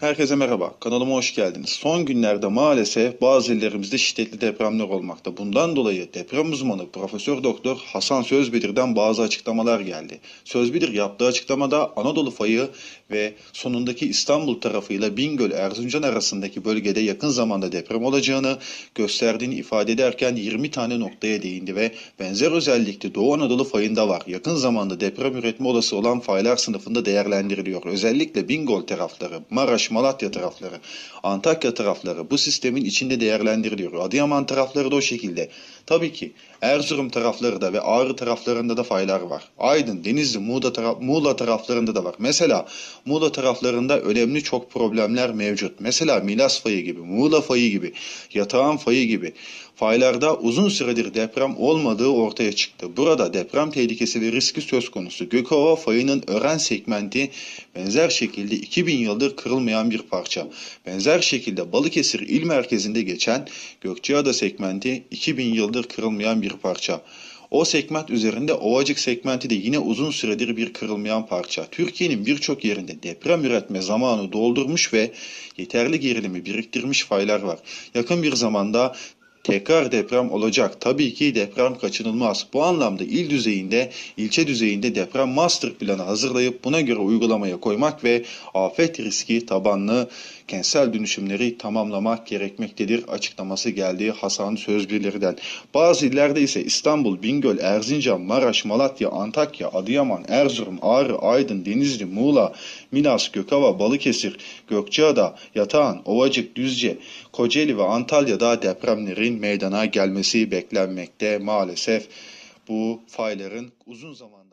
Herkese merhaba, kanalıma hoş geldiniz. Son günlerde maalesef bazı illerimizde şiddetli depremler olmakta. Bundan dolayı deprem uzmanı Profesör Doktor Hasan Sözbilir'den bazı açıklamalar geldi. Sözbilir yaptığı açıklamada Anadolu fayı ve sonundaki İstanbul tarafıyla Bingöl Erzincan arasındaki bölgede yakın zamanda deprem olacağını gösterdiğini ifade ederken 20 tane noktaya değindi ve benzer özellikle Doğu Anadolu fayında var. Yakın zamanda deprem üretme olası olan faylar sınıfında değerlendiriliyor. Özellikle Bingöl tarafları, Maraş, Malatya tarafları, Antakya tarafları bu sistemin içinde değerlendiriliyor. Adıyaman tarafları da o şekilde. Tabii ki Erzurum tarafları da ve Ağrı taraflarında da faylar var. Aydın, Denizli, Muğla, taraf, Muğla taraflarında da var. Mesela Muğla taraflarında önemli çok problemler mevcut. Mesela Milas fayı gibi, Muğla fayı gibi, Yatağan fayı gibi faylarda uzun süredir deprem olmadığı ortaya çıktı. Burada deprem tehlikesi ve riski söz konusu. Gökova fayının ören segmenti benzer şekilde 2000 yıldır kırılmayan bir parça. Benzer şekilde Balıkesir il merkezinde geçen Gökçeada segmenti 2000 yıldır kırılmayan bir parça. O segment üzerinde Ovacık segmenti de yine uzun süredir bir kırılmayan parça. Türkiye'nin birçok yerinde deprem üretme zamanı doldurmuş ve yeterli gerilimi biriktirmiş faylar var. Yakın bir zamanda tekrar deprem olacak. Tabii ki deprem kaçınılmaz. Bu anlamda il düzeyinde, ilçe düzeyinde deprem master planı hazırlayıp buna göre uygulamaya koymak ve afet riski tabanlı kentsel dönüşümleri tamamlamak gerekmektedir açıklaması geldi Hasan Sözbirleri'den. Bazı illerde ise İstanbul, Bingöl, Erzincan, Maraş, Malatya, Antakya, Adıyaman, Erzurum, Ağrı, Aydın, Denizli, Muğla, Milas, Gökova, Balıkesir, Gökçeada, Yatağan, Ovacık, Düzce, Kocaeli ve Antalya'da depremlerin meydana gelmesi beklenmekte. Maalesef bu fayların uzun zaman